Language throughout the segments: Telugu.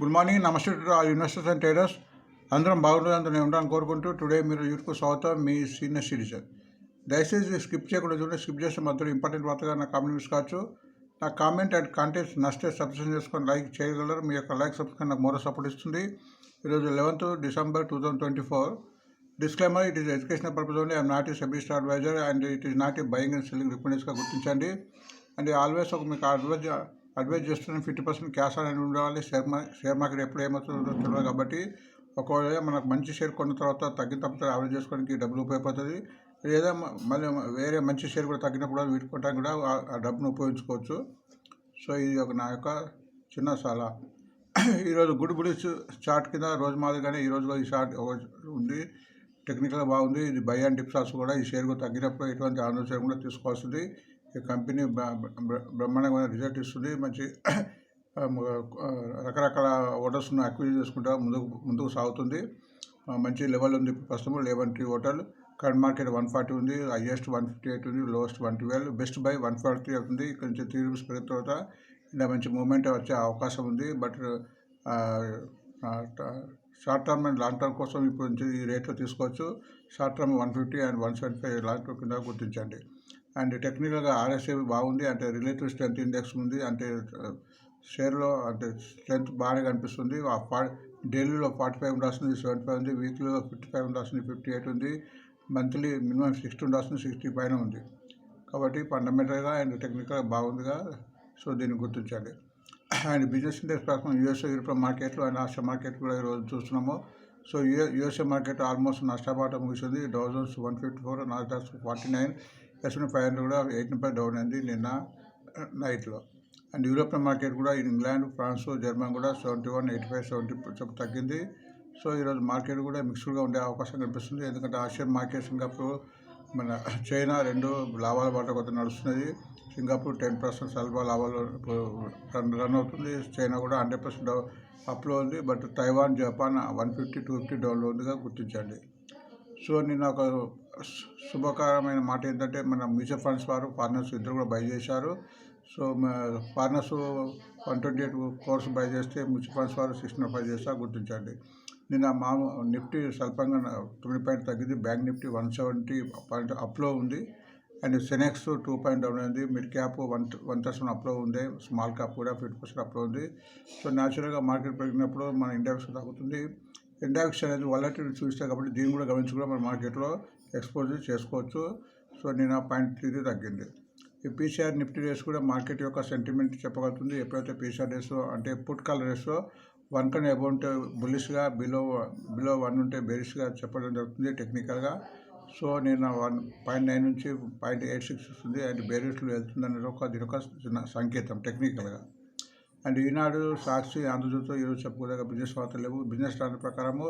Good morning namaste to all investors and traders. అందరం బాగుంటుందని నేను ఉండాలని కోరుకుంటూ టుడే మీరు యూట్యూబ్ స్వాగతం మీ సీనియర్ సిటిజన్. దయచేసి స్కిప్ చేయకుండా చూడండి స్కిప్ చేస్తే మధ్యలో ఇంపార్టెంట్ వార్తగా నా కామెంట్ తీసుకోవచ్చు నా కామెంట్ అండ్ కంటెంట్స్ నచ్చితే సబ్స్క్రైబ్ చేసుకొని లైక్ చేయగలరు. మీ యొక్క లైక్ సబ్స్క్రైబ్ నాకు మరో సపోర్ట్ ఇస్తుంది. ఈరోజు eleventh December two thousand twenty four disclaimer it is educational purpose only I'm not a SEBI registered advisor and it is not a buying and selling రికమెండేషన్గా గుర్తించండి. అండ్ ఆల్వేస్ ఒక మీకు అడ్వైజ్ అడ్వైజ్ చేస్తున్నాను ఫిఫ్టీ పర్సెంట్ క్యాష్ అనేది ఉండాలి. షేర్ మార్కెట్ షేర్ మార్కెట్ ఎప్పుడు ఏమవుతుందో తెలియదు కాబట్టి ఒకవేళ మనకు మంచి షేర్ కొన్న తర్వాత తగ్గిన తప్ప యావరేజ్ చేసుకోవడానికి డబ్బులు ఉపయోగపడుతుంది. లేదా మళ్ళీ వేరే మంచి షేర్ కూడా తగ్గినప్పుడు వీటి కూడా ఆ- డబ్బును ఉపయోగించుకోవచ్చు. సో ఇది ఒక నా యొక్క చిన్న సలహా. ఈరోజు గుడ్ బుడిస్ చార్ట్ కింద రోజు మాదిరిగానే ఈ రోజు కూడా ఈ చార్ట్ ఉంది. టెక్నికల్ బాగుంది. ఇది బై అండ్ డిప్సాస్ కూడా ఈ షేర్ కూడా తగ్గినప్పుడు ఎటువంటి ఆందోళన కూడా తీసుకోవాల్సింది. ఈ కంపెనీ బ్రహ్మాండంగా బ్ర- రిజల్ట్ ఇస్తుంది. మంచి రకరకాల ఓటర్స్ను అక్విజ్ చేసుకుంటా ముందుకు ముందుకు సాగుతుంది. మంచి లెవెల్ ఉంది. ప్రస్తుతం eleven three hotel. Current market one forty ఉంది. హైయెస్ట్ వన్ ఫిఫ్టీ ఎయిట్ ఉంది. Lowest one twelve. Best buy one forty three అవుతుంది. ఇక్కడ నుంచి త్రీ రూపీస్ పెరిగిన తర్వాత ఇలా మంచి మూమెంట్ వచ్చే అవకాశం ఉంది. But short term and long term కోసం ఇప్పుడు నుంచి ఈ రేట్లో తీసుకోవచ్చు. Short term one fifty and one seventy five long term కింద గుర్తించండి. అండ్ టెక్నికల్గా ఆర్ఎస్ఏ బాగుంది అంటే రిలేటివ్ స్ట్రెంత్ ఇండెక్స్ ఉంది అంటే షేర్లో అంటే స్ట్రెంత్ బాగానే కనిపిస్తుంది. ఆ ఫా డైలీలో ఫార్టీ ఫైవ్ ఉండాల్సింది సెవెంటీ ఫైవ్ ఉంది వీక్లీలో ఫిఫ్టీ ఫైవ్ ఉండాల్సింది ఫిఫ్టీ ఎయిట్ ఉంది మంత్లీ మినిమం సిక్స్టీ ఉండాల్సింది సిక్స్టీ పైన ఉంది. కాబట్టి ఫండమెంటల్గా అండ్ టెక్నికల్గా బాగుందిగా సో దీన్ని గుర్తించండి. అండ్ బిజినెస్ ఇండెక్స్ ప్రకారం యూఎస్ఏ యూరోపియన్ మార్కెట్లు అండ్ ఆస్ట్రియా మార్కెట్ కూడా ఈరోజు చూస్తున్నాము. సో యూఏ యూఎస్ఏ మార్కెట్ ఆల్మోస్ట్ నష్టపాట ముగిసింది Dow Jones one fifty four Nas forty nine. S N five hundred కూడా ఎయిట్ ఫైవ్ డౌన్ అయింది నిన్న నైట్లో. అండ్ యూరోపియన్ మార్కెట్ కూడా ఇంగ్లాండ్ ఫ్రాన్స్ జర్మన్ కూడా seventy one eighty five seventy చొప్పున తగ్గింది. సో ఈరోజు మార్కెట్ కూడా మిక్స్డ్గా ఉండే అవకాశం కనిపిస్తుంది. ఎందుకంటే ఆసియన్ మార్కెట్ సింగపూర్ మన చైనా రెండు లాభాల బాట కొత్త నడుస్తున్నది సింగపూర్ టెన్ పర్సెంట్ స్వల్ప లాభాలు రన్ రన్ అవుతుంది. చైనా కూడా హండ్రెడ్ పర్సెంట్ అప్లో ఉంది. But Taiwan Japan one fifty two fifty డౌన్లో ఉందిగా గుర్తించండి. సో నిన్న ఒక శుభకరమైన మాట ఏంటంటే మన మ్యూచువల్ ఫండ్స్ వారు ఫారినర్స్ ఇద్దరు కూడా బై చేశారు. So foreigners one twenty eight crores buy చేస్తే మ్యూచువల్ ఫండ్స్ వారు సిక్స్టీన్ బై చేస్తా గుర్తించండి. నిన్న మా నిఫ్టీ స్వల్పంగా తొమ్మిది పాయింట్ తగ్గింది. Bank Nifty one seventy point అప్లో ఉంది. And Sensex two point down అయింది. Mid cap one one percent అప్లో ఉంది. స్మాల్ క్యాప్ కూడా ఫిఫ్టీ పర్సెంట్ అప్లో ఉంది. సో న్యాచురల్గా మార్కెట్ పెరిగినప్పుడు మన ఇండెక్స్ తగ్గుతుంది. ఇండెక్స్ అనేది వాలటిలిటీ చూస్తే కాబట్టి దీన్ని కూడా గమనించి మనం మన మార్కెట్లో ఎక్స్పోజ్ చేసుకోవచ్చు. సో నేను ఆ పాయింట్ త్రీ తగ్గింది. ఈ పీసీఆర్ నిఫ్టీ రేస్ కూడా మార్కెట్ యొక్క సెంటిమెంట్ చెప్పగలుగుతుంది. ఎప్పుడైతే పీసీఆర్ రేస్ అంటే పుట్ కాల్ రేస్ వన్ కన్నా అబౌ ఉంటే బుల్లిష్గా బిలో బిలో వన్ ఉంటే బెరిష్గా చెప్పడం జరుగుతుంది టెక్నికల్గా. సో నేను వన్ పాయింట్ నైన్ నుంచి పాయింట్ ఎయిట్ సిక్స్ వస్తుంది. అండ్ బేరిస్లో వెళ్తుందనేది ఒక దీని ఒక సంకేతం టెక్నికల్గా. అండ్ ఈనాడు సాక్షి ఆంధ్రజ్యోతితో ఈరోజు చెప్పుకోలేక బిజినెస్ వార్తలు లేవు. బిజినెస్ ప్లాన్ ప్రకారము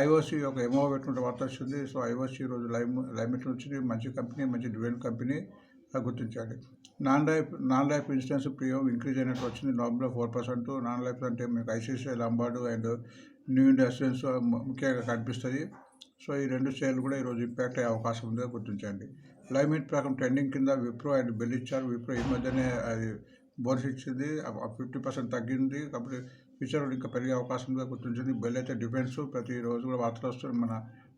ఐఓసీ ఒక ఎమో పెట్టుకుంటే వార్త వచ్చింది. సో ఐఓసీ ఈరోజు లైమ్ లైమిట్ వచ్చింది. మంచి కంపెనీ మంచి డివైన్ కంపెనీ గుర్తించాలి non life non life insurance premium increase అయినట్టు వచ్చింది. నవంబర్లో ఫోర్ పర్సెంట్. నాన్ లైఫ్ అంటే మీకు ICICI Lombard and New India Assurance ముఖ్యంగా కనిపిస్తుంది. సో ఈ రెండు షేర్లు కూడా ఈరోజు ఇంపాక్ట్ అయ్యే అవకాశం ఉందో గుర్తించండి. లైమిట్ ప్రకారం ట్రెండింగ్ కింద విప్రో అండ్ బెల్ ఇచ్చారు. విప్రో ఈ మధ్యనే అది బోనస్ ఇచ్చింది ఫిఫ్టీ పర్సెంట్ తగ్గింది. కాబట్టి ఫ్యూచర్ ఇంకా పెరిగే అవకాశం గుర్తించింది బెల్ అయితే డిఫెన్స్ ప్రతిరోజు కూడా వార్తలు వస్తున్నాయి. మన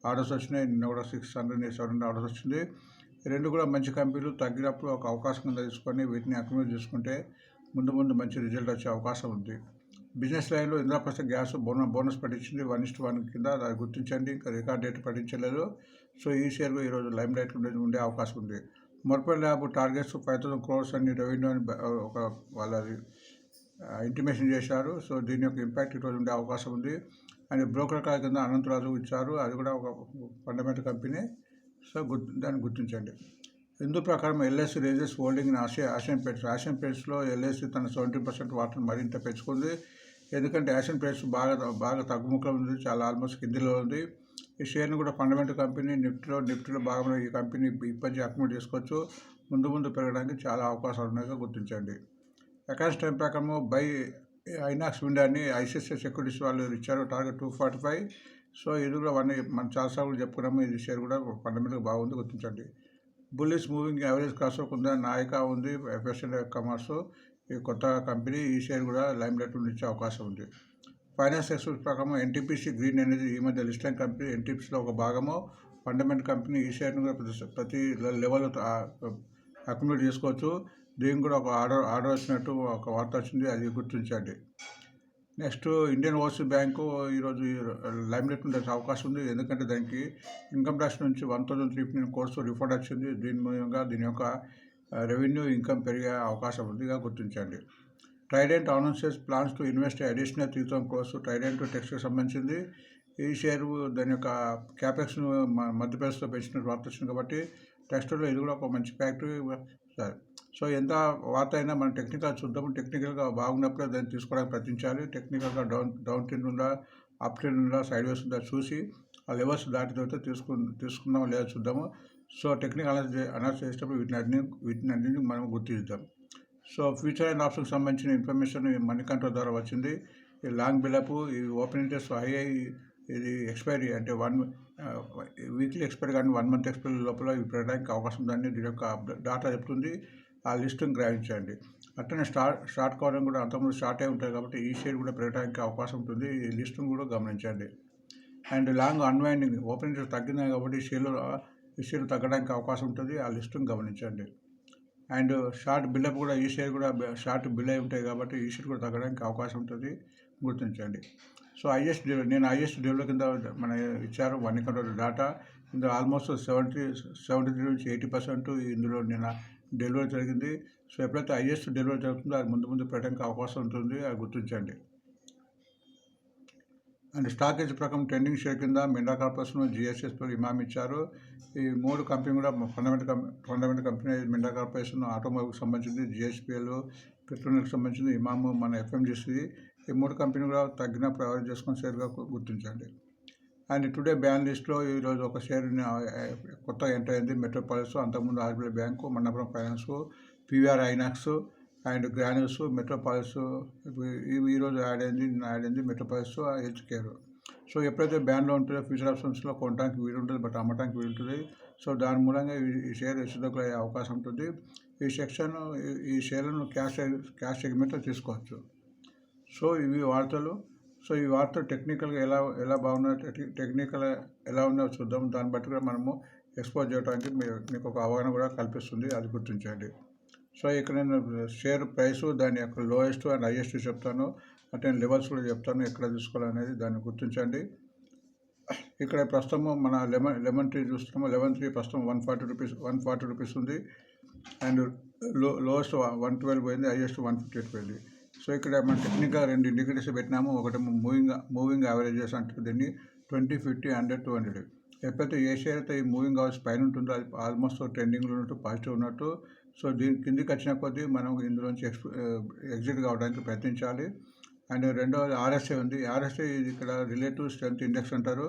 ఆర్డర్స్ వచ్చినాయి. నిన్న కూడా six hundred seven hundred orders వచ్చింది. రెండు కూడా మంచి కంపెనీలు. తగ్గినప్పుడు ఒక అవకాశం కింద తీసుకొని వీటిని అక్యుమిలేట్ చేసుకుంటే ముందు ముందు మంచి రిజల్ట్ వచ్చే అవకాశం ఉంది. బిజినెస్ లైన్లో ఇంద్రప్రస్థ గ్యాస్ బోనస్ బోనస్ పట్టించింది. వన్ ఇస్ట్ వన్ కింద అది గుర్తించండి. ఇంకా రికార్డ్ డేట్ పట్టించలేదు. సో ఈ షేర్ ఈరోజు లైమ్ లైట్ ఉండే ఉండే అవకాశం ఉంది. Morapalli lab targets five thousand crores అని రెవెన్యూ అని ఒక వాళ్ళది ఇంటిమేషన్ చేశారు. సో దీని యొక్క ఇంపాక్ట్ ఈరోజు ఉండే అవకాశం ఉంది. అండ్ బ్రోకర్ కాల్ కింద అనంతరాజు ఇచ్చారు. అది కూడా ఒక ఫండమెంటల్ కంపెనీ. సో గుర్తు దాన్ని గుర్తించండి. ఇందు ప్రకారం LIC raises holding in Asia Asian paints Asian పేట్స్లో LIC తన సెవెంటీ పర్సెంట్ వాటర్ మరింత పెంచుకుంది. ఎందుకంటే ఆసియన్ పేట్స్ బాగా బాగా తగ్గుముఖం ఉంది. చాలా ఆల్మోస్ట్ కిందిలో ఉంది. ఈ షేర్ని కూడా ఫండమెంటల్ కంపెనీ నిఫ్టీలో నిఫ్టీలో భాగంలో ఈ కంపెనీ ఇప్పటి అక్యుమిలేట్ చేసుకోవచ్చు. ముందు ముందు పెరగడానికి చాలా అవకాశాలు ఉన్నాయో గుర్తించండి. అకాన్స్ టైం ప్రకారము బై ఐనాక్స్ విండాన్ని ఐసిఐసిఐ సెక్యూరిటీస్ వాళ్ళు ఇచ్చారు. Target two forty five. So ఇది కూడా వన్ మనం చాలాసార్లు చెప్పుకున్నాము. ఇది షేర్ కూడా ఫండమెంటల్గా బాగుంది గుర్తించండి. బుల్లిస్ మూవింగ్ యావరేజ్ క్రాస్ ఉందా? నాయక ఉంది. FSL commerce. ఈ కొత్త కంపెనీ ఈ షేర్ కూడా లైమ్ లైట్ ఇచ్చే అవకాశం ఉంది. ఫైనాన్స్ ఎక్స్పర్ట్ ప్రకారం ఎన్టీపీసీ గ్రీన్ ఎనర్జీ ఈ మధ్య లిస్టెడ్ కంపెనీ ఎన్టీపీసీలో ఒక భాగము. ఫండమెంట్ కంపెనీ ఈ షేర్ను ప్రతి- ప్రతి లెవెల్ అక్యుములేట్ చేసుకోవచ్చు. దీనికి కూడా ఒక ఆర్డర్ ఆర్డర్ వచ్చినట్టు ఒక వార్త వచ్చింది అది గుర్తించండి. నెక్స్ట్ ఇండియన్ ఓవర్సీస్ బ్యాంకు ఈరోజు లైమ్లైట్ ఉండే అవకాశం ఉంది. ఎందుకంటే దానికి ఇన్కమ్ ట్యాక్స్ నుంచి one thousand three fifteen crore refund వచ్చింది. దీని మూలంగా దీని యొక్క రెవెన్యూ ఇన్కమ్ పెరిగే అవకాశం ఉందిగా గుర్తించండి. Trident announces plans to invest additional three thousand crores Trident టెక్స్ట్కి సంబంధించింది. ఈ షేర్ దాని యొక్క క్యాపెక్స్ను మధ్యప్రదేశ్లో పెంచిన వార్త వచ్చింది కాబట్టి టెక్స్టైల్లో ఇది కూడా ఒక మంచి ఫ్యాక్టరీ సార్. సో ఎంత వార్త అయినా మనం టెక్నికల్ చూద్దాం టెక్నికల్గా బాగున్నప్పుడే దాన్ని తీసుకోవడానికి ప్రయత్నించాలి. టెక్నికల్గా డౌన్ డౌన్ ట్రెండ్ ఉందా అప్ ట్రెండ్ ఉందా సైడ్ వేస్ ఉందా చూసి ఆ లెవెల్స్ దాటితో తీసుకు తీసుకుందామో లేదా చూద్దాము. సో టెక్నికల్ అనాలిసిస్ అనాలిసిస్ చేసేటప్పుడు వీటిని అన్ని వీటిని అన్నింటినీ మనం గుర్తిద్దాం సో ఫ్యూచర్ అండ్ ఆప్షన్కి సంబంధించిన ఇన్ఫర్మేషన్ మనీ కంట్రోల్ ద్వారా వచ్చింది. ఈ లాంగ్ బిల్అప్ ఈ ఓపెన్ ఇంట్రెస్ట్ హై ఇది ఎక్స్పైరీ అంటే వన్ వీక్లీ ఎక్స్పైరీ కానీ వన్ మంత్ ఎక్స్పైరీ లోపల ఇవి పెట్టడానికి అవకాశం ఉందని దీని యొక్క డాటా చెప్తుంది. ఆ లిస్టును గ్రహించండి. అట్లనే స్టార్ట్ స్టార్ట్ కావడం కూడా అంతకుముందు స్టార్ట్ అయి ఉంటుంది కాబట్టి ఈ షేర్ కూడా పెరగడానికి అవకాశం ఉంటుంది. ఈ లిస్టును కూడా గమనించండి. And long unwinding open interest తగ్గింది కాబట్టి షేర్లో షేర్లు ఈ షేర్ తగ్గడానికి అవకాశం ఉంటుంది. ఆ లిస్టును గమనించండి. అండ్ షార్ట్ బిల్డప్ కూడా ఈ షేర్ కూడా షార్ట్ బిల్ అయి ఉంటాయి కాబట్టి ఈ షేర్ కూడా తగ్గడానికి అవకాశం ఉంటుంది. గుర్తించండి. సో హైయెస్ట్ నేను హైయెస్ట్ డెవలప్ కింద మన ఇచ్చారు వన్ కంట్రోల్ డేటా ఇందులో ఆల్మోస్ట్ సెవెంటీ సెవెంటీ త్రీ నుంచి ఎయిటీ పర్సెంట్ ఇందులో నేను డెలివరీ జరిగింది. సో ఎప్పుడైతే హైయెస్ట్ డెలివరీ జరుగుతుందో అది ముందు ముందు పెట్టడానికి అవకాశం ఉంటుంది. అది గుర్తించండి. అండ్ స్టాకేజ్ ప్రకారం ట్రెండింగ్ షేర్ కింద మిండా కార్పొరేషన్ జిఎస్ఎస్ ఇమామి ఇచ్చారు. ఈ మూడు కంపెనీ కూడా fundamental company fundamental company Minda corporation ఆటోమొబైల్కి సంబంధించింది జిఎస్పిఎల్ పెట్రోలియంకి సంబంధించింది ఇమాము మన ఎఫ్ఎంజిసి ఈ మూడు కంపెనీ కూడా తగ్గిన ప్రయోజనం చేసుకుని షేర్గా గుర్తించండి. అండ్ టుడే బ్యాన్ లిస్ట్లో ఈరోజు ఒక షేర్ కొత్త ఎంటర్ అయింది మెట్రోపాలిస్ అంతకుముందు RBI bank Manappuram finance PVR Inox. And Granules Metropolis ఇవి ఈరోజు యాడ్ అయింది నిన్న యాడ్ అయింది మెట్రోపాలిస్ హెల్త్ కేర్. సో ఎప్పుడైతే బ్యాన్లో ఉంటుందో ఫ్యూచర్ ఆప్షన్స్లో కొనడానికి వీలు ఉంటుంది బట్ అమ్మడానికి వీలు ఉంటుంది సో దాని మూలంగా ఈ- షేర్ హెచ్చుతగ్గులు అయ్యే అవకాశం ఉంటుంది. ఈ సెక్షన్ ఈ- షేర్లను క్యాష్ క్యాష్ సెగ్మెంట్లో తీసుకోవచ్చు. సో ఇవి వార్తలు. సో ఈ వార్తలు టెక్నికల్గా ఎలా ఎలా బాగున్నాయో టెక్నికల్ ఎలా ఉన్నాయో చూద్దాం. దాన్ని బట్టి కూడా మనము ఎక్స్పోజ్ చేయడానికి మీకు ఒక అవగాహన కూడా కల్పిస్తుంది. అది గుర్తించండి సో ఇక్కడ నేను షేర్ ప్రైస్ దాని యొక్క లోయెస్ట్ అండ్ హైయెస్ట్ చెప్తాను. అంటే లెవెల్స్ కూడా చెప్తాను ఎక్కడ తీసుకోవాలనేది దాన్ని గుర్తించండి. ఇక్కడ ప్రస్తుతము మన లెమన్ లెమన్ ట్రీ చూస్తున్నాము. లెమన్ ట్రీ ప్రస్తుతం one forty rupees one forty rupees ఉంది. అండ్లో లోయెస్ట్ వన్ ట్వెల్వ్ పోయింది హైయెస్ట్ వన్ ఫిఫ్టీ ఎయిట్ పోయింది. సో ఇక్కడ మనం టెక్నిక్గా రెండు ఇండికేటర్స్ పెట్టినాము. ఒకటి మూవింగ్ మూవింగ్ యావరేజెస్ అంటే దీన్ని twenty fifty hundred two hundred. ఎప్పుడైతే ఏ షేర్ అయితే ఈ మూవింగ్ అవర్స్ పైన ఉంటుందో అది ఆల్మోస్ట్ ట్రెండింగ్లో ఉన్నట్టు పాజిటివ్ ఉన్నట్టు సో దీని కిందికి వచ్చిన కొద్దీ మనం ఇందులోంచి ఎక్స్ ఎగ్జిట్ కావడానికి ప్రయత్నించాలి. అండ్ రెండవది ఆర్ఎస్ఐ ఉంది. ఆర్ఎస్ఐ ఇది ఇక్కడ రిలేటివ్ స్ట్రెంత్ ఇండెక్స్ అంటారు.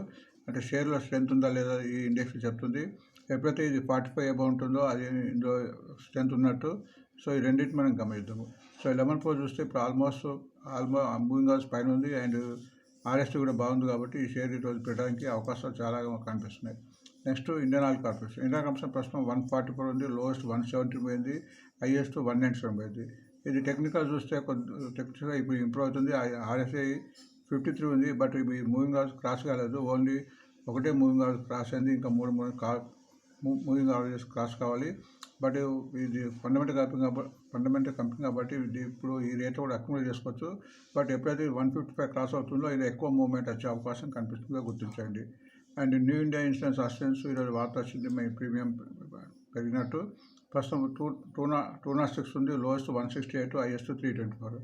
అంటే షేర్లో స్ట్రెంత్ ఉందా లేదా ఈ ఇండెక్స్ చెప్తుంది. ఎప్పుడైతే ఇది ఫార్టీ ఫైవ్ అబౌ ఉంటుందో అది ఇందులో స్ట్రెంత్ ఉన్నట్టు. సో ఈ రెండింటిని మనం గమనిద్దాము. సో లెమన్ ఫోర్ చూస్తే ఇప్పుడు ఆల్మోస్ట్ ఆల్మో మూవింగ్ అవర్స్ పైన ఉంది. అండ్ ఆర్ఎస్టీ కూడా బాగుంది కాబట్టి ఈ షేర్ ఈరోజు పెట్టడానికి అవకాశాలు చాలా కనిపిస్తున్నాయి. Next Indian oil corporation. Indian corporation ప్రస్తుతం వన్ ఫార్టీ ఫోర్ ఉంది లోయెస్ట్ వన్ సెవెంటీ పోయింది హైయెస్ట్ వన్ నైన్టీ సెవెన్ పోయింది. ఇది టెక్నికల్ చూస్తే కొంత టెక్నికల్గా ఇప్పుడు ఇంప్రూవ్ అవుతుంది. ఆర్ఎస్ఐ ఫిఫ్టీ త్రీ ఉంది బట్ ఇవి మూవింగ్ అవర్స్ క్రాస్ కాలేదు. ఓన్లీ ఒకటే మూవింగ్ అవర్స్ క్రాస్ అయింది. ఇంకా మూడు మూడు కా మూవింగ్ ఆర్డర్స్ క్రాస్ కావాలి. బట్ ఇది ఫండమెంటల్ కంపెనీ కాబట్టి ఫండమెంటల్ కంపెనీ కాబట్టి ఇది ఇప్పుడు ఈ రేట్ కూడా అక్యుములేట్ చేసుకోవచ్చు. బట్ ఎప్పుడైతే వన్ ఫిఫ్టీ ఫైవ్ క్రాస్ అవుతుందో ఇది ఎక్కువ మూవ్మెంట్ వచ్చే అవకాశం కనిపిస్తుందో గుర్తించండి. And New India insurance assistance ఈరోజు వార్తా వచ్చింది. ప్రీమియం పెరిగినట్టు. ప్రస్తుతం టూ టూ నా టూ నాట్ సిక్స్ ఉంది. Lowest one sixty eight highest three twenty four.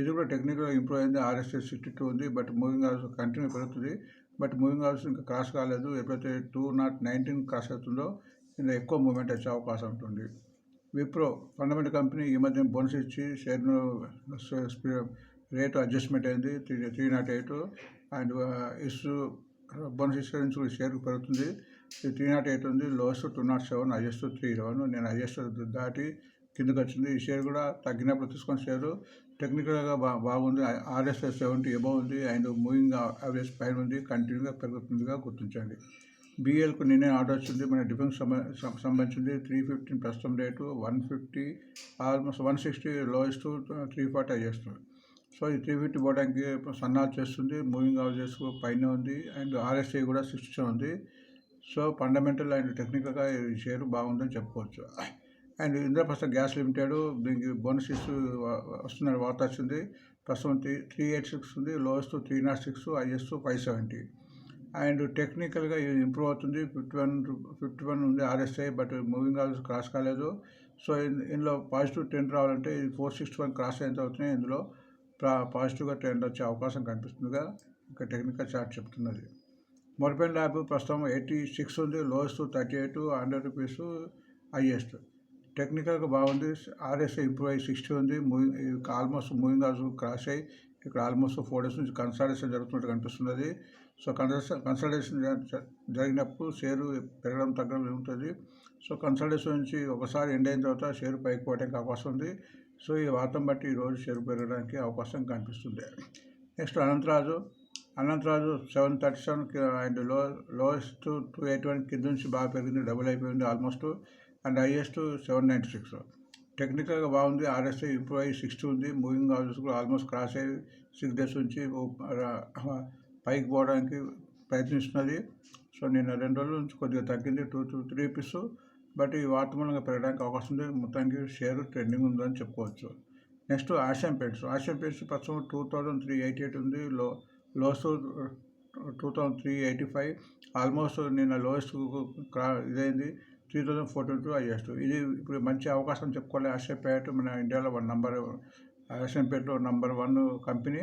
ఇది కూడా టెక్నికల్గా ఇంప్రూవ్ అయింది. ఆర్ఎస్ఎస్ సిక్స్టీ టూ ఉంది. బట్ మూవింగ్ అవర్స్ కంటిన్యూ పెరుగుతుంది. బట్ మూవింగ్ అవర్స్ ఇంకా క్రాస్ కాలేదు. ఎప్పుడైతే టూ నాట్ నైన్టీన్ క్రాస్ అవుతుందో ఇంకా ఎక్కువ మూమెంట్ వచ్చే అవకాశం ఉంటుంది. విప్రో ఫండమెంటల్ కంపెనీ ఈ మధ్య బోనస్ ఇచ్చి షేర్ను రేటు అడ్జస్ట్మెంట్ అయింది. Three three naught eight. And issue bonus కూడా షేర్ పెరుగుతుంది త్రీ నాట్ ఎయిట్ ఉంది. Lowest two naught seven highest three eleven. నేను హైయెస్ట్ దాటి కిందకి వచ్చింది. ఈ షేర్ కూడా తగ్గినప్పుడు తీసుకొని షేరు. టెక్నికల్గా బా బాగుంది. ఆర్ఎస్ఎస్ సెవెంటీ ఎబవ్ ఉంది. అండ్ మూవింగ్ యావరేజ్ పైన ఉంది. కంటిన్యూగా పెరుగుతుందిగా గుర్తించండి. బిఎల్కు నిన్నే ఆర్డర్ వచ్చింది. మన డిఫెన్స్ సంబ- సంబంధించింది త్రీ ఫిఫ్టీన్ ప్రస్తుతం rate one fifty almost one sixty lowest three forty highest. So ఈ త్రీ ఫిఫ్టీ పోవడానికి సన్నాలు చేస్తుంది మూవింగ్ అవరేజెస్ పైన ఉంది అండ్ ఆర్ఎస్ఐ కూడా సిక్స్టీ ఉంది. సో ఫండమెంటల్ అండ్ టెక్నికల్గా ఈ షేర్ బాగుందని చెప్పుకోవచ్చు. అండ్ ఇంద్రప్రస్థ గ్యాస్ లిమిటెడ్ దీనికి బోనస్ ఇస్తూ వస్తున్న వార్త వచ్చింది. ప్రస్తుతం త్రీ త్రీ ఎయిట్ సిక్స్ ఉంది lowest three naught six highest five seventy. And టెక్నికల్గా ఇది ఇంప్రూవ్ అవుతుంది. ఫిఫ్టీ వన్ ఫిఫ్టీ వన్ ఉంది RSI but moving averages cross కాలేదు. సో ఇందులో పాజిటివ్ ట్రెండ్ రావాలంటే ఇది ఫోర్ సిక్స్టీ వన్ క్రాస్ ఎంత అవుతున్నాయి ఇందులో. పాజిటివ్గా ట్రెండ్ వచ్చే అవకాశం కనిపిస్తుందిగా ఇక టెక్నికల్ చార్ట్ చెప్తున్నది. మొరపెన్ ల్యాబ్ ప్రస్తుతం ఎయిటీ సిక్స్ ఉంది. Lowest thirty eight hundred rupees highest. టెక్నికల్గా బాగుంది. ఆర్ఎస్ఐ ఇంప్రూవ్ అయ్యి సిక్స్టీ ఉంది. Moving almost moving averages cross అయ్యి ఇక్కడ ఆల్మోస్ట్ ఫోర్ డేస్ నుంచి కన్సల్టేషన్ జరుగుతున్నట్టు కనిపిస్తున్నది. సో కన్సల్టేషన్ కన్సల్టేషన్ జరిగినప్పుడు షేరు పెరగడం తగ్గడం ఉంటుంది సో కన్సల్టేషన్ నుంచి ఒకసారి ఎండ్ అయిన తర్వాత షేర్ పైకి పోవడానికి అవకాశం ఉంది. సో ఈ వార్తం బట్టి ఈరోజు షేర్ పెరగడానికి అవకాశం కనిపిస్తుంది. Next Anantraj. Anantraj seven thirty seven అండ్లో lowest two eight one కింద నుంచి బాగా పెరిగింది. డబుల్ అయిపోయింది almost. And highest seven ninety six. టెక్నికల్గా బాగుంది. ఆర్ఎస్ఐ ఇంప్రూవ్ అయ్యి సిక్స్టీ ఉంది. మూవింగ్ హౌసెస్ కూడా ఆల్మోస్ట్ క్రాస్ అయ్యి సిక్స్ డేస్ నుంచి పైకి పోవడానికి ప్రయత్నిస్తున్నది. సో నేను రెండు రోజుల నుంచి కొద్దిగా తగ్గింది. Two two three rupees but ఈ వార్త మూలంగా పెరగడానికి అవకాశం ఉంది మొత్తానికి షేర్ ట్రెండింగ్ ఉందని చెప్పుకోవచ్చు. Next Asian paints Asian paints ప్రస్తుతం two thousand three eighty eight ఉంది. Low lows two thousand three eighty five almost నిన్న లోయెస్ట్ ఇదైంది three thousand fourteen two highest. ఇది ఇప్పుడు మంచి అవకాశం చెప్పుకోవాలి. ఆసియాపేట మన ఇండియాలో వన్ నంబర్ ఆసియాపేటలో నంబర్ వన్ కంపెనీ.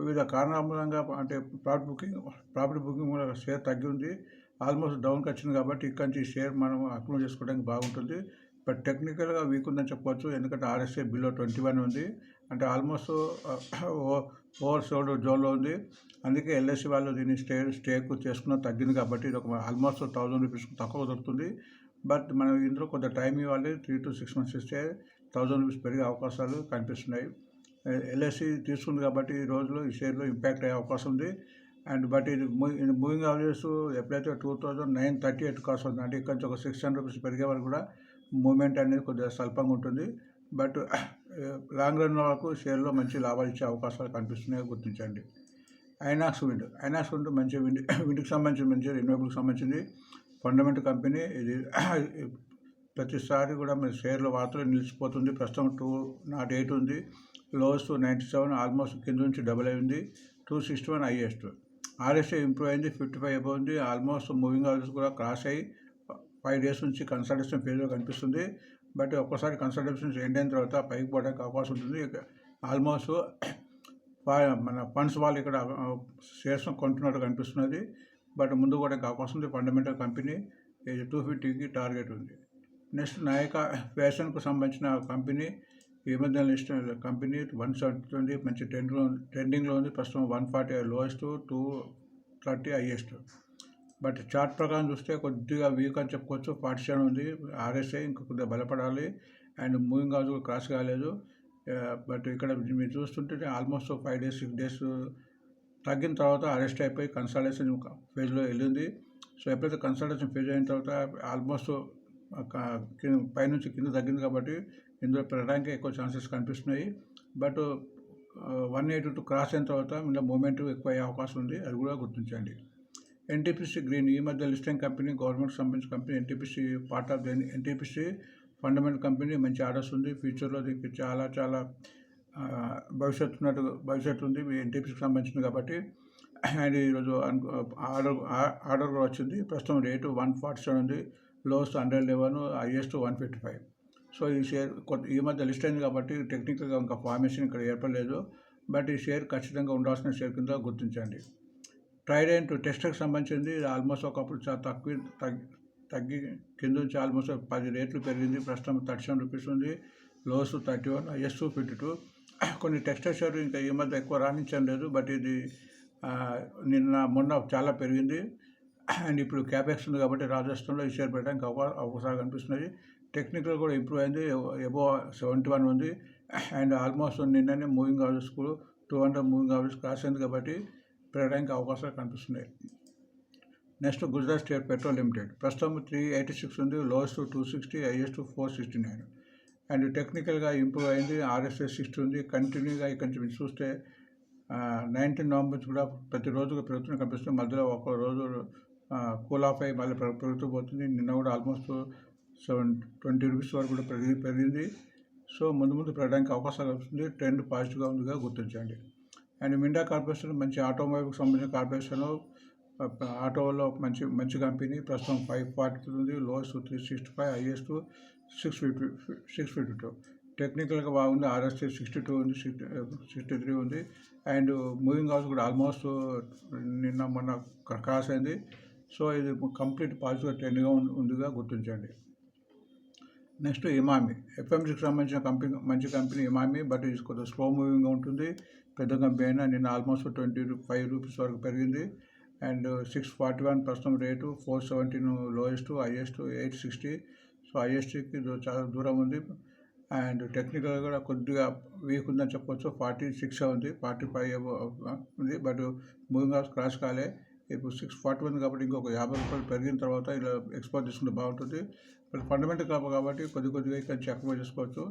వివిధ కారణాల మూలంగా అంటే ప్రాఫిట్ బుకింగ్ ప్రాఫిట్ బుకింగ్ మూలంగా షేర్ తగ్గి ఉంది. ఆల్మోస్ట్ డౌన్కి వచ్చింది కాబట్టి ఇక్కడి నుంచి షేర్ మనం అక్రూవ్ చేసుకోవడానికి బాగుంటుంది. బట్ టెక్నికల్గా వీక్ ఉందని చెప్పవచ్చు ఎందుకంటే ఆర్ఎస్ఏ బిలో ట్వంటీ వన్ ఉంది. అంటే ఆల్మోస్ట్ ఓవర్ సోల్డ్ జోన్లో ఉంది. అందుకే ఎల్ఐసి వాళ్ళు దీన్ని స్టే స్టేక్ చేసుకున్న తగ్గింది కాబట్టి ఇది ఒక ఆల్మోస్ట్ థౌజండ్ రూపీస్ తక్కువ దొరుకుతుంది. బట్ మనం ఇందులో కొంత టైం ఇవ్వాలి. త్రీ టు సిక్స్ మంత్స్ ఇస్తే థౌజండ్ రూపీస్ పెరిగే అవకాశాలు కనిపిస్తున్నాయి. ఎల్ఐసి తీసుకుంది కాబట్టి ఈ రోజులో ఈ షేర్లో ఇంపాక్ట్ అయ్యే అవకాశం ఉంది. అండ్ బట్ ఇది మూవింగ్ అవరేజ్ ఎప్పుడైతే two thousand nine thirty eight cost అవుతుంది అంటే ఇక్కడ నుంచి ఒక సిక్స్ హండ్రెడ్ రూపీస్ పెరిగే వరకు కూడా మూమెంట్ అనేది కొద్దిగా స్వల్పంగా ఉంటుంది. బట్ లాంగ్ రన్ వరకు షేర్లో మంచి లాభాలు ఇచ్చే అవకాశాలు కనిపిస్తున్నాయి గుర్తించండి. ఐనాక్స్ విండ్ ఐనాక్స్ విండ్ మంచి విండ్ విండ్కి సంబంధించి మంచి రెన్యూబుల్కి సంబంధించింది. ఫండమెంటల్ కంపెనీ ఇది ప్రతిసారి కూడా మీ షేర్ల వార్తలు నిలిచిపోతుంది. ప్రస్తుతం టూ నాట్ ఎయిట్ ఉంది. లోవెస్ట్ నైంటీ సెవెన్ ఆల్మోస్ట్ కింద నుంచి డబుల్ అయింది two sixty one highest. RSI improve అయింది ఫిఫ్టీ ఫైవ్ అబౌ ఉంది. ఆల్మోస్ట్ మూవింగ్ ఆర్డర్స్ కూడా క్రాస్ అయ్యి ఫైవ్ డేస్ నుంచి కన్సల్టేషన్ ఫేజ్లో కనిపిస్తుంది. బట్ ఒక్కసారి కన్సల్టేషన్ ఎండ్ అయిన తర్వాత పైకి పోవడానికి అవకాశం ఉంటుంది. ఆల్మోస్ట్ మన ఫండ్స్ వాళ్ళు ఇక్కడ షేర్స్ కొంటున్నట్టు కనిపిస్తున్నది. బట్ ముందు కూడా అవకాశం ఉంది. ఫండమెంటల్ కంపెనీ టూ ఫిఫ్టీకి టార్గెట్ ఉంది. నెక్స్ట్ నాయక ఫ్యాషన్కు సంబంధించిన కంపెనీ ఈ మధ్య list company one seventy twenty మంచి ట్రెండ్లో ట్రెండింగ్లో ఉంది. ప్రస్తుతం one forty lowest two thirty highest. But chart ప్రకారం చూస్తే కొద్దిగా వీక్ అని చెప్పుకోవచ్చు. ఫార్టీ సెవెన్ ఉంది. ఆర్ఎస్ఐ ఇంకా కొద్దిగా బలపడాలి. అండ్ మూవింగ్ కాదు క్రాస్ కాలేదు. బట్ ఇక్కడ మీరు చూస్తుంటే almost five days six days తగ్గిన తర్వాత అరెస్ట్ అయిపోయి కన్సల్టేషన్ ఫేజ్లో వెళ్ళింది. సో ఎప్పుడైతే కన్సల్టేషన్ ఫేజ్ అయిన తర్వాత ఆల్మోస్ట్ పైనుంచి కింద తగ్గింది కాబట్టి ఇందులో పెరగడానికి ఎక్కువ ఛాన్సెస్ కనిపిస్తున్నాయి. But one eighty two cross అయిన తర్వాత ఇందులో మూమెంట్ ఎక్కువ అయ్యే అవకాశం ఉంది. అది కూడా గుర్తించండి. ఎన్టీపీసీ గ్రీన్ ఈ మధ్య లిస్టింగ్ కంపెనీ గవర్నమెంట్ సంబంధించిన company NTPC part of the NTPC fundamental company మంచి ఆర్డర్స్ ఉంది. ఫ్యూచర్లో దీనికి చాలా చాలా భవిష్యత్తు ఉన్నట్టు భవిష్యత్తు ఉంది. ఎన్టీపీసీకి సంబంధించింది కాబట్టి. అండ్ ఈరోజు ఆర్డర్ ఆర్డర్ కూడా వచ్చింది. ప్రస్తుతం రేటు వన్ ఫార్టీ సెవెన్ ఉంది. Lowest hundred eleven highest one fifty five. So ఈ షేర్ కొత్త ఈ మధ్య లిస్ట్ అయింది కాబట్టి టెక్నికల్గా ఇంకా ఫార్మేషన్ ఇక్కడ ఏర్పడలేదు. బట్ ఈ షేర్ ఖచ్చితంగా ఉండాల్సిన షేర్ కింద గుర్తించండి. ట్రైడెంట్ టెస్ట్కి సంబంధించింది ఆల్మోస్ట్ ఒకప్పుడు చాలా తక్కువ తగ్గి తగ్గి కింద నుంచి ఆల్మోస్ట్ పది రేట్లు పెరిగింది. ప్రస్తుతం థర్టీ సెవెన్ రూపీస్ ఉంది. లోస్ థర్టీ వన్ ఎస్ టూ ఫిఫ్టీ టూ. కొన్ని టెక్స్టైల్ షేర్ ఇంకా ఈ మధ్య ఎక్కువ రాణించడం లేదు. బట్ ఇది నిన్న మొన్న చాలా పెరిగింది. అండ్ ఇప్పుడు క్యాపెక్స్ ఉంది కాబట్టి రాజస్థాన్లో ఈ షేర్ పెట్టడానికి అవకాశాలు కనిపిస్తున్నాయి టెక్నికల్ కూడా ఇంప్రూవ్ అయింది. ఎబో సెవెంటీ వన్ ఉంది. అండ్ ఆల్మోస్ట్ నిన్ననే మూవింగ్ అవర్స్ కూడా two hundred moving averages cross అయింది కాబట్టి పెరగడానికి అవకాశాలు కనిపిస్తున్నాయి. Next Gujarat state petrol limited. ప్రస్తుతం త్రీ ఎయిటీ సిక్స్ ఉంది. Lowest two sixty highest four sixty nine. And టెక్నికల్గా ఇంప్రూవ్ అయింది. ఆర్ఎస్ఎస్ సిక్స్టీ ఉంది. కంటిన్యూగా ఇక్కడ నుంచి మీరు చూస్తే నైన్టీన్ నవంబర్ నుంచి కూడా ప్రతిరోజు పెరుగుతున్న కనిపిస్తుంది. మధ్యలో ఒక రోజు కూల్ ఆఫ్ అయ్యి మళ్ళీ పెరుగుతూ పోతుంది. నిన్న కూడా ఆల్మోస్ట్ సెవెన్ ట్వంటీ రూపీస్ వరకు కూడా పెరిగి పెరిగింది. సో ముందు ముందు పెరగడానికి అవకాశాలు వస్తుంది. ట్రెండ్ పాజిటివ్గా ఉందిగా గుర్తించండి. అండ్ మిండా కార్పొరేషన్ మంచి ఆటోమొబైల్కి సంబంధించిన కార్పొరేషన్ ఆటోలో మంచి మంచి కంపెనీ. ప్రస్తుతం ఫైవ్ ఫార్టీ ఉంది. Lowest three sixty five highest six fifty six fifty two. టెక్నికల్గా బాగుంది. ఆర్ఎస్టీ సిక్స్టీ టూ ఉంది సిక్స్టీ త్రీ ఉంది. అండ్ మూవింగ్ హౌస్ కూడా ఆల్మోస్ట్ నిన్న మొన్న క్రాస్ అయింది. సో ఇది కంప్లీట్ పాజిటివ్ ట్రెండ్గా ఉందిగా గుర్తించండి. నెక్స్ట్ ఇమామి. ఎఫ్ఎంసీకి సంబంధించిన కంపెనీ మంచి కంపెనీ ఇమామి బట్ ఇది కొద్దిగా స్లో మూవింగ్గా ఉంటుంది. పెద్ద కంపెనీ అయినా నిన్న ఆల్మోస్ట్ ట్వంటీ ఫైవ్ రూపీస్ వరకు పెరిగింది. అండ్ సిక్స్ ఫార్టీ వన్ ప్రస్తుతం rate four seventeen lowest highest eight sixty. So హైయెస్ట్కి చాలా దూరం ఉంది. అండ్ టెక్నికల్ కూడా కొద్దిగా వీక్ ఉందని చెప్పొచ్చు. ఫార్టీ సిక్స్ ఉంది. ఫార్టీ ఫైవ్ ఉంది. బట్ మూవింగ్ క్రాస్ క్రాష్ కాలే. ఇప్పుడు సిక్స్ ఫార్టీ ఉంది కాబట్టి ఇంకొక యాభై రూపాయలు పెరిగిన తర్వాత ఇలా ఎక్స్పోర్ట్ చేసుకుంటే బాగుంటుంది. ఇప్పుడు ఫండమెంటల్ కాబట్టి కొద్ది కొద్దిగా ఇక్కడ చెక్ చేసుకోవచ్చు.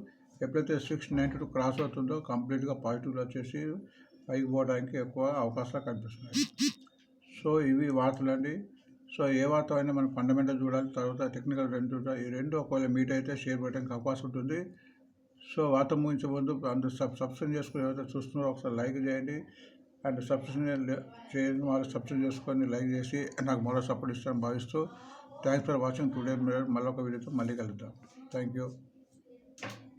ఎప్పుడైతే సిక్స్ నైంటీ టూ క్రాస్ అవుతుందో కంప్లీట్గా పాజిటివ్లో వచ్చేసి పైకి పోవడానికి ఎక్కువ అవకాశాలు కనిపిస్తున్నాయి. సో ఇవి వార్తలు అండి సో ఏ వార్త అయినా మనం ఫండమెంటల్ చూడాలి తర్వాత టెక్నికల్ రెండు చూడాలి. ఈ రెండు ఒకవేళ మీట్ అయితే షేర్ పెట్టడానికి అవకాశం ఉంటుంది. సో వార్త ముగించే ముందు అందరూ సబ్ సబ్స్క్రైబ్ చేసుకుని ఎవరైతే చూస్తున్నారో. ఒకసారి లైక్ చేయండి. అండ్ సబ్స్క్రిప్షన్ చేయని వాళ్ళు సబ్స్క్రైబ్ చేసుకొని లైక్ చేసి నాకు మరో సపోర్ట్ ఇస్తాను భావిస్తూ థ్యాంక్స్ ఫర్ వాచింగ్ టుడే మళ్ళీ ఒక వీడియోతో మళ్ళీ కలుద్దాం. Thank you.